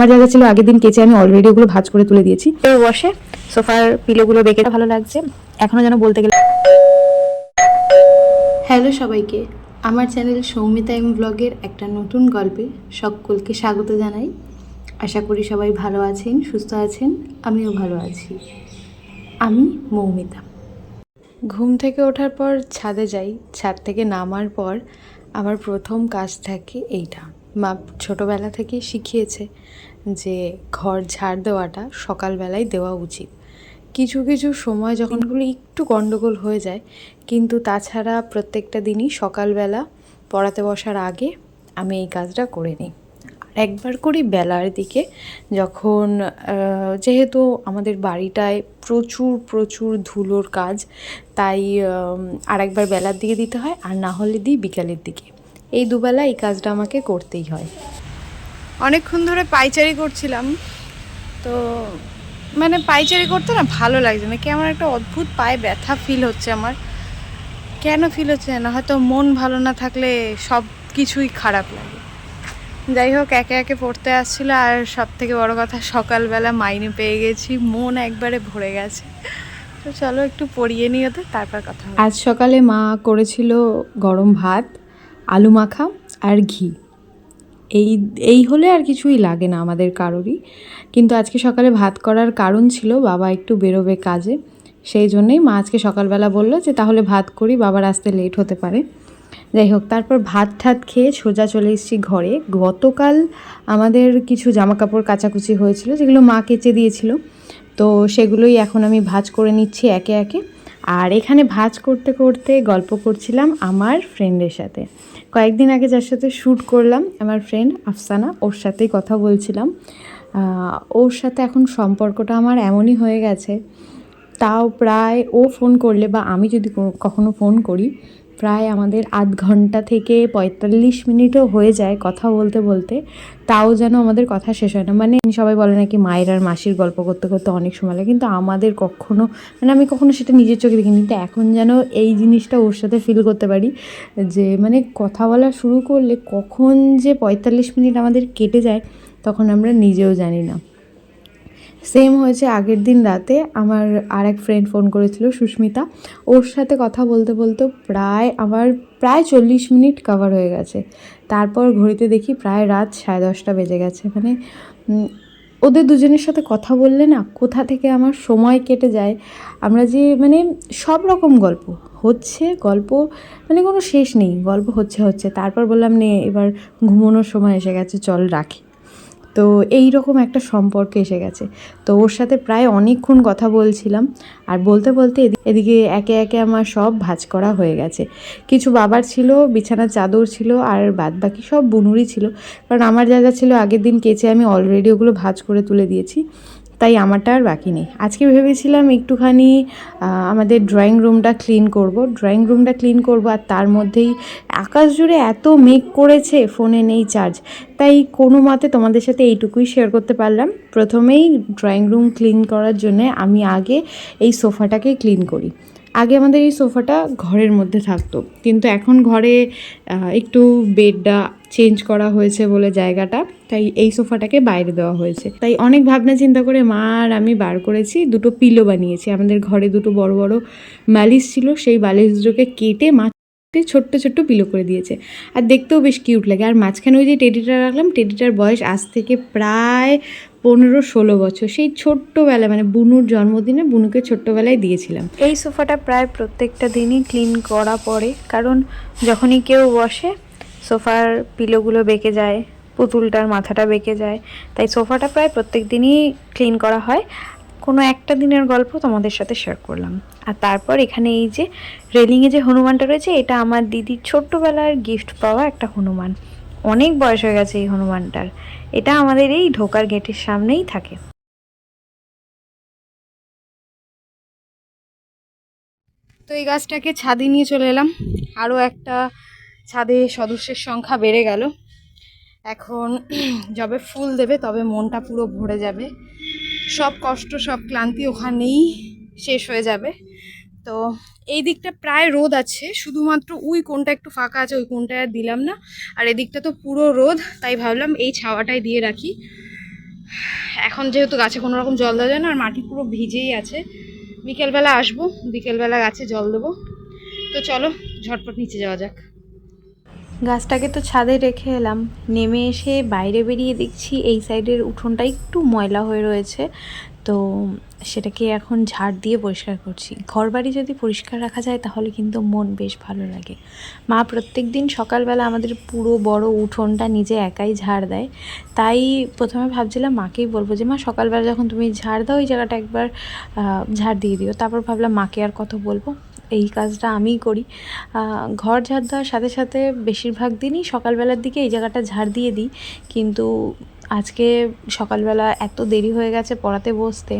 আমার যা যা ছিল আগের দিন কেচে আমি অলরেডি ওগুলো ভাজ করে তুলে দিয়েছি। তো বসে সোফার পিলোগুলো বেঁকে ভালো লাগছে। এখনও যেন বলতে গেলে হ্যালো সবাইকে আমার চ্যানেল সৌমিতা এম ব্লগের একটা নতুন গল্পে সকলকে স্বাগত জানাই। আশা করি সবাই ভালো আছেন সুস্থ আছেন আমিও ভালো আছি। আমি মৌমিতা। ঘুম থেকে ওঠার পর ছাদে যাই ছাদ থেকে নামার পর আমার প্রথম কাজ থাকে এইটা। মা ছোটোবেলা থেকে শিখিয়েছে যে ঘর ঝাড় দেওয়াটা সকালবেলায় দেওয়া উচিত। কিছু কিছু সময় যখন এগুলো একটু গণ্ডগোল হয়ে যায়, কিন্তু তাছাড়া প্রত্যেকটা দিনই সকালবেলা পড়াতে বসার আগে আমি এই কাজটা করে নিই। একবার করি বেলার দিকে, যখন যেহেতু আমাদের বাড়িটায় প্রচুর প্রচুর ধুলোর কাজ, তাই আর একবার বেলার দিকে দিতে হয়, আর না হলে দিই বিকালের দিকে। এই দুবেলা এই কাজটা আমাকে করতেই হয়। অনেকক্ষণ ধরে পাইচারি করছিলাম। তো মানে পাইচারি করতে না ভালো লাগছে না, কেমন একটা অদ্ভুত পায়ে ব্যথা ফিল হচ্ছে আমার। কেন ফিল হচ্ছে না? হয়তো মন ভালো না থাকলে সব কিছুই খারাপ লাগে। যাই হোক, একে একে পড়তে আসছিল আর সব থেকে বড় কথা, সকালবেলা মাইনে পেয়ে গেছি, মন একবারে ভরে গেছে। তো চলো একটু পড়িয়ে নিই ওদের, তারপর কথা আজ সকালে মা করেছিল গরম ভাত, আলু মাখা আর ঘি। এই এই হলে আর কিছুই লাগে না আমাদের কারোরই। কিন্তু আজকে সকালে ভাত করার কারণ ছিল, বাবা একটু বেরোবে কাজে। সেই জন্যই মা আজকে সকালবেলা বলল যে, তাহলে ভাত করি, বাবার আসতে লেট হতে পারে। যাই হোক, তারপর ভাত ঠাত খেয়ে সোজা চলে এসেছি ঘরে। গতকাল আমাদের কিছু জামা কাপড় কাচাকুচি হয়েছিল, যেগুলো মা কেচে দিয়েছিল। তো সেগুলোই এখন আমি ভাজ করে নিচ্ছি একে একে। আর এখানে ভাজ করতে করতে গল্প করছিলাম আমার ফ্রেন্ডের সাথে। কয়েকদিন আগে যার সাথে শ্যুট করলাম, আমার ফ্রেন্ড আফসানা, ওর সাথেই কথা বলছিলাম। ওর সাথে এখন সম্পর্কটা আমার এমনই হয়ে গেছে, তাও প্রায় ও ফোন করলে বা আমি যদি কখনো ফোন করি প্রায় আমাদের আধ ঘণ্টা থেকে পঁয়তাল্লিশ মিনিটও হয়ে যায় কথা বলতে বলতে। তাও যেন আমাদের কথা শেষ হয় না। মানে সবাই বলে নাকি মায়ের আর মাসির গল্প করতে করতে অনেক সময় লাগে। কিন্তু আমাদের কখনো মানে আমি কখনো সেটা নিজের চোখে দেখিনি। কিন্তু এখন যেন এই জিনিসটা ওর সাথে ফিল করতে পারি যে মানে কথা বলা শুরু করলে কখন যে পঁয়তাল্লিশ মিনিট আমাদের কেটে যায়, তখন আমরা নিজেও জানি না। সেম হয়েছে আগের দিন রাতে আমার আর এক ফ্রেন্ড ফোন করেছিল, সুস্মিতা। ওর সাথে কথা বলতে বলতে প্রায় আমার প্রায় চল্লিশ মিনিট কভার হয়ে গেছে। তারপর ঘড়িতে দেখি প্রায় রাত সাড়ে দশটা বেজে গেছে। মানে ওদের দুজনের সাথে কথা বললে না কোথা থেকে আমার সময় কেটে যায়। আমরা যে মানে সব রকম গল্প। হচ্ছে গল্প মানে কোনো শেষ নেই। গল্প হচ্ছে হচ্ছে। তারপর বললাম, নে, এবার ঘুমানোর সময় এসে গেছে, চল রাখি। তো এই রকম একটা সম্পর্ক এসে গেছে। তো ওর সাথে প্রায় অনেকক্ষণ কথা বলছিলাম। আর বলতে বলতে এদি- এদিকে একে একে আমার সব ভাজ করা হয়ে গেছে। কিছু বাবার ছিল, বিছানার চাদর ছিল, আর বাদ বাকি সব বুনুরই ছিল। কারণ আমার যা যা ছিল আগের দিন কেচে আমি অলরেডি ওগুলো ভাজ করে তুলে দিয়েছি। তাই আমারটা আর বাকি নেই। আজকে ভেবেছিলাম একটুখানি আমাদের ড্রয়িং রুমটা ক্লিন করব। ড্রয়িং রুমটা ক্লিন করব আর তার মধ্যেই আকাশ জুড়ে এত মেঘ করেছে ফোনে নেই চার্জ তাই কোনো মতে তোমাদের সাথে এইটুকুই শেয়ার করতে পারলাম। প্রথমেই ড্রয়িং রুম ক্লিন করার জন্যে আমি আগে এই সোফাটাকে ক্লিন করি। আগে আমাদের এই সোফাটা ঘরের মধ্যে থাকতো। কিন্তু এখন ঘরে একটু বেডটা চেঞ্জ করা হয়েছে বলে জায়গাটা। তাই এই সোফাটাকে বাইরে দেওয়া হয়েছে। তাই অনেক ভাবনা চিন্তা করে মা আর আমি বার করেছি, দুটো পিলো বানিয়েছি। আমাদের ঘরে দুটো বড় বড় মালিশ ছিল, সেই বালিশ দুটোকে কেটে মা ছোট্ট ছোট্ট পিলো করে দিয়েছে। আর দেখতেও বেশ কিউট লাগে। আর মাঝখানে ওই যে টেডিটা রাখলাম টেডিটার বয়স আজ থেকে প্রায় পনেরো ষোলো বছর। সেই ছোট্টবেলা মানে বুনুর জন্মদিনে বুনুকে ছোট্টবেলায় দিয়েছিলাম। এই সোফাটা প্রায় প্রত্যেকটা দিনই ক্লিন করা পড়ে। কারণ যখনই কেউ বসে সোফার পিলোগুলো বেঁকে যায়, পুতুলটার মাথাটা বেঁকে যায়। তাই সোফাটা প্রায় প্রত্যেক দিনই ক্লিন করা হয়। কোনো একটা দিনের গল্প তোমাদের সাথে শেয়ার করলাম। আর তারপর এখানে এই যে রেলিংয়ে যে হনুমানটা রয়েছে, এটা আমার দিদির ছোট্টবেলার গিফট পাওয়া একটা হনুমান। অনেক বয়স হয়ে গেছে এই হনুমানটার। এটা আমাদের এই ঢোকার গেটের সামনেই থাকে। তো এই গাছটাকে ছাদে নিয়ে চলে এলাম। আরও একটা ছাদে সদস্যের সংখ্যা বেড়ে গেল। এখন যবে ফুল দেবে, তবে মনটা পুরো ভরে যাবে। সব কষ্ট, সব ক্লান্তি ওখানেই শেষ হয়ে যাবে। তো এই দিকটা প্রায় রোদ আছে, শুধুমাত্র ওই কোনটা একটু ফাঁকা আছে, ওই কোনটা আর দিলাম না। আর এদিকটা তো পুরো রোদ, তাই ভাবলাম এই ছাওয়াটাই দিয়ে রাখি। এখন যেহেতু গাছে কোনো রকম জল দেওয়া যায় না, আর মাটি পুরো ভিজেই আছে, বিকেলবেলা আসব, বিকেলবেলা গাছে জল দেবো। তো চলো, ঝটপট নিচে যাওয়া যাক। গাছটাকে তো ছাদে রেখে এলাম। নেমে এসে বাইরে বেরিয়ে দেখছি এই সাইডের উঠোনটা একটু ময়লা হয়ে রয়েছে। তো সেটাকে এখন ঝাড় দিয়ে পরিষ্কার করছি। ঘর বাড়ি যদি পরিষ্কার রাখা যায় তাহলে কিন্তু মন বেশ ভালো লাগে। মা প্রত্যেক দিন সকালবেলা আমাদের পুরো বড় উঠোনটা নিজে একাই ঝাড় দেয়। তাই প্রথমে ভাবছিলাম মাকেই বলব যে, মা, সকালবেলা যখন তুমি ঝাড় দাও ওই জায়গাটা একবার ঝাড় দিয়ে দিও। তারপর ভাবলাম মাকে আর কত বলব। এই কাজটা আমিই করি। ঘর ঝাড় দেওয়ার সাথে সাথে বেশিরভাগ দিনই সকালবেলার দিকে এই জায়গাটা ঝাড় দিয়ে দিই। কিন্তু আজকে সকালবেলা এত দেরি হয়ে গেছে পড়াতে বসতে।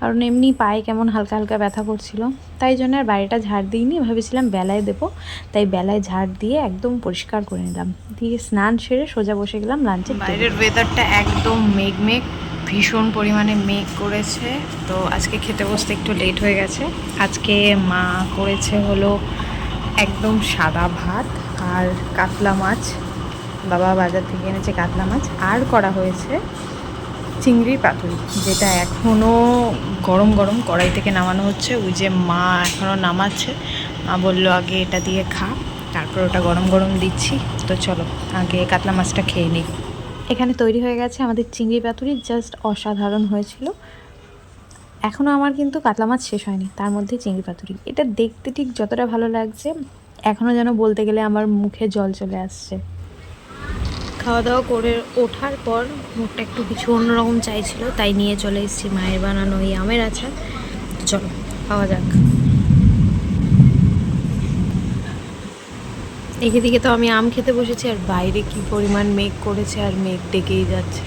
কারণ এমনি পায়ে কেমন হালকা হালকা ব্যথা করছিল। তাই জন্য আর বাড়িটা ঝাড় দিইনি। ভেবেছিলাম বেলায় দেবো। তাই বেলায় ঝাড় দিয়ে একদম পরিষ্কার করে নিলাম। দিয়ে স্নান সেরে সোজা বসে গেলাম লাঞ্চে বাইরের ওয়েদারটা একদম মেঘ মেঘ ভীষণ পরিমাণে মেঘ করেছে। তো আজকে খেতে বসতে একটু লেট হয়ে গেছে। আজকে মা করেছে হলো একদম সাদা ভাত আর কাতলা মাছ। বাবা বাজার থেকে এনেছে কাতলা মাছ। আর করা হয়েছে চিংড়ির পাতুরি, যেটা এখনও গরম গরম কড়াই থেকে নামানো হচ্ছে। ওই যে মা এখনও নামাচ্ছে। মা বলল, আগে এটা দিয়ে খা, তারপর ওটা গরম গরম দিচ্ছি। তো চলো, আগে কাতলা মাছটা খেয়ে নিই। এখানে তৈরি হয়ে গেছে আমাদের চিংড়ি পাতুরি জাস্ট অসাধারণ হয়েছিল। এখনও আমার কিন্তু কাতলা মাছ শেষ হয়নি, তার মধ্যে চিংড়ি পাতুরি। এটা দেখতে ঠিক যতটা ভালো লাগছে এখনও যেন বলতে গেলে আমার মুখে জল চলে আসছে। খাওয়া দাওয়া করে ওঠার পর মুখটা একটু কিছু অন্যরকম চাইছিল, তাই নিয়ে চলে এসেছি মায়ের বানানো এই আমের তো চলো, খাওয়া যাক। এদিকে দিকে তো আমি আম খেতে বসেছি, আর বাইরে কি পরিমাণ মেঘ করেছে আর মেঘ ডেকেই যাচ্ছে।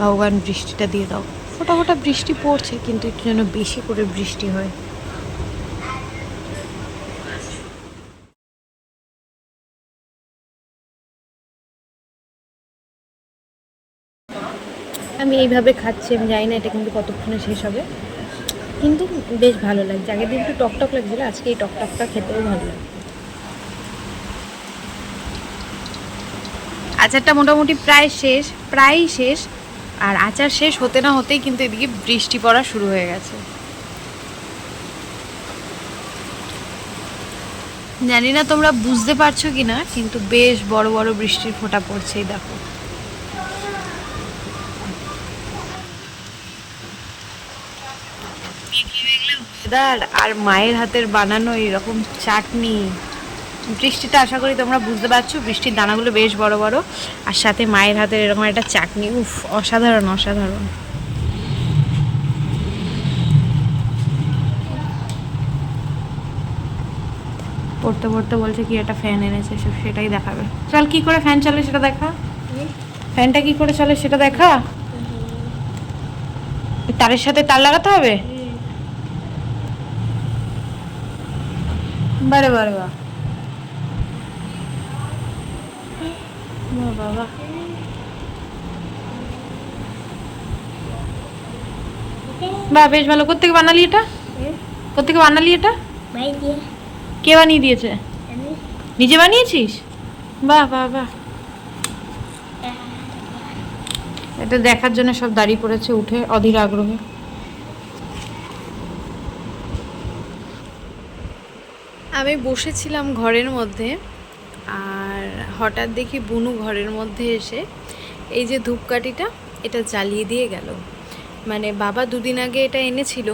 ভগবান, বৃষ্টিটা দিয়ে দাও। ফোটা ফোটা বৃষ্টি পড়ছে, কিন্তু একটু যেন বেশি করে বৃষ্টি হয়। আমি এইভাবে খাচ্ছি, আমি জানি না এটা কিন্তু কতক্ষণে শেষ হবে। কিন্তু বেশ ভালো লাগছে। আগের দিন একটু টকটক লাগছিল, আজকে এই টকটকটা খেতেও ভালো লাগে আচারটা মোটামুটি প্রায় শেষ, প্রায়ই শেষ। আর আচার শেষ হতে না হতেই কিন্তু এদিকে বৃষ্টি পড়া শুরু হয়ে গেছে। জানি না তোমরা বুঝতে পারছ কি না কিন্তু বেশ বড় বড় বৃষ্টির ফোঁটা পড়ছেই, দেখো। আর মায়ের হাতের বানানো এরকম চাটনি। বৃষ্টিটা আশা করি তোমরা বুঝতে পারছ, বৃষ্টির দানাগুলো বেশ বড় বড়। আর সাথে মায়ের হাতের এরকম একটা চাটনি, উফ, অসাধারণ অসাধারণ। পড়তে পড়তে বলছে কি একটা ফ্যান এনেছে সব সেটাই দেখাবে। চল কি করে ফ্যান চলে সেটা দেখা? ফ্যানটা কি করে চলে সেটা দেখা? তারের সাথে তার লাগাতে হবে? বারে বারে বা বাহ। বাহ বেশ ভালো। কোথেকে বানালি এটা? কোথেকে বানালি এটা? মাই দিয়ে। কে বানিয়ে দিয়েছে? নিজে বানিয়েছিস? বাহ বাহ বাহ এটা দেখার জন্য সব দাঁড়িয়ে পড়েছে উঠে অধীর আগ্রহে। আমি বসেছিলাম ঘরের মধ্যে আর হঠাৎ দেখি বুনু ঘরের মধ্যে এসে এই যে ধূপকাঠিটা, এটা জ্বালিয়ে দিয়ে গেল। মানে বাবা দুদিন আগে এটা এনেছিল।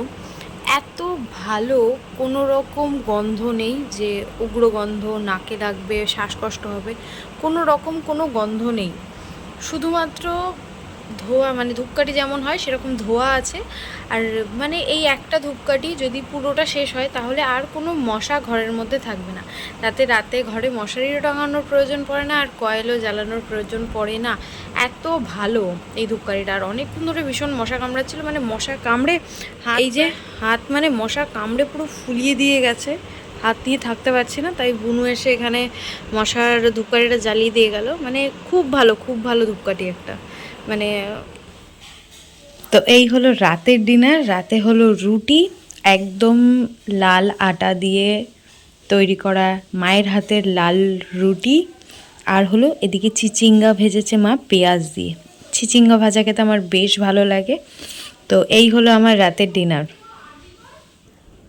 এত ভালো, কোনো রকম গন্ধ নেই যে উগ্র গন্ধ, নাকে লাগবে, শ্বাসকষ্ট হবে, কোনো রকম কোনো গন্ধ নেই। শুধুমাত্র ধোয়া মানে ধূপকাঠি যেমন হয় সেরকম ধোয়া আছে। আর মানে এই একটা ধূপকাঠি যদি পুরোটা শেষ হয় তাহলে আর কোনো মশা ঘরের মধ্যে থাকবে না। তাতে রাতে ঘরে মশারিও টাঙানোর প্রয়োজন পড়ে না আর কয়েলও জ্বালানোর প্রয়োজন পড়ে না। এত ভালো এই ধূপকাঠিটা। আর অনেকক্ষণ ধরে ভীষণ মশা কামড়াচ্ছিল মানে মশা কামড়ে এই যে হাত মানে মশা কামড়ে পুরো ফুলিয়ে দিয়ে গেছে। হাত নিয়ে থাকতে পারছি না তাই বুনু এসে এখানে মশার ধূপকাঠিটা জ্বালিয়ে দিয়ে গেল। মানে খুব ভালো খুব ভালো ধূপকাঠি একটা। মানে তো এই হলো রাতের ডিনার, রাতে হলো রুটি, একদম লাল আটা দিয়ে তৈরি করা মায়ের হাতের লাল রুটি, আর হলো এদিকে চিচিঙ্গা ভেজেছে মা পেঁয়াজ দিয়ে। চিচিঙ্গা ভাজা খেতে আমার বেশ ভালো লাগে। তো এই হলো আমার রাতের ডিনার।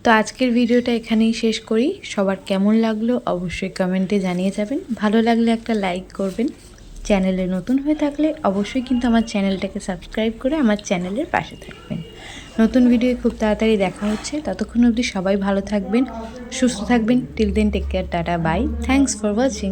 তো আজকের ভিডিওটা এখানেই শেষ করি। সবার কেমন লাগল অবশ্যই কমেন্টে জানিয়ে যাবেন। ভালো লাগলে একটা লাইক করবেন। চ্যানেলে নতুন হয়ে থাকলে অবশ্যই কিন্তু আমার চ্যানেলটাকে সাবস্ক্রাইব করে আমার চ্যানেলের পাশে থাকবেন। নতুন ভিডিও খুব তাড়াতাড়ি দেখা হচ্ছে। ততক্ষণ অবধি সবাই ভালো থাকবেন, সুস্থ থাকবেন। Till then take care tata bye thanks for watching